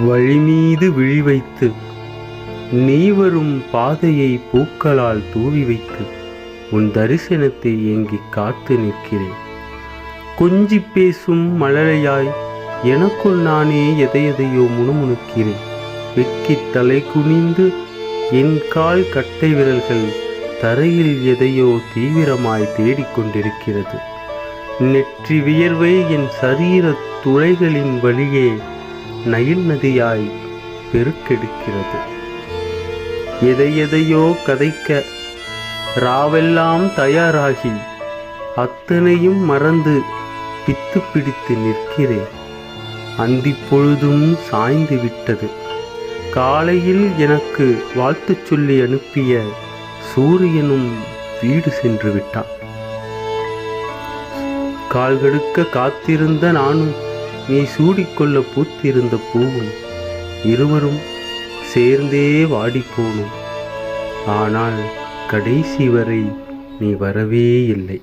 வழிமீது விழி வைத்து நீ வரும் பாதையை பூக்களால் தூவி வைத்து உன் தரிசனத்தை ஏங்கி காத்து நிற்கிறேன். கொஞ்சி பேசும் மழலையாய் எனக்குள் நானே எதையதையோ முணுமுணுக்கிறேன். வெக்கி தலை குனிந்து என் கால் கட்டை விரல்கள் தரையில் எதையோ தீவிரமாய் தேடிக்கொண்டிருக்கிறது. நெற்றி வியர்வை என் சரீர துளைகளின் வழியே நயில் நதியாய் பெருக்கெடுக்கிறது. எதை எதையோ கதைக்க ராவெல்லாம் தயாராகி அத்தனையும் மறந்து பித்து பிடித்து நிற்கிறேன். அந்தி பொழுதும் சாய்ந்து விட்டது. காலையில் எனக்கு வாழ்த்துச் சொல்லி அனுப்பிய சூரியனும் வீடு சென்று விட்டான். கால்கெடுக்க காத்திருந்த நானும் நீ சூடிக்கொள்ள பூத்திருந்த பூவும் இருவரும் சேர்ந்தே வாடிப்போனும். ஆனால் கடைசி வரை நீ வரவே இல்லை.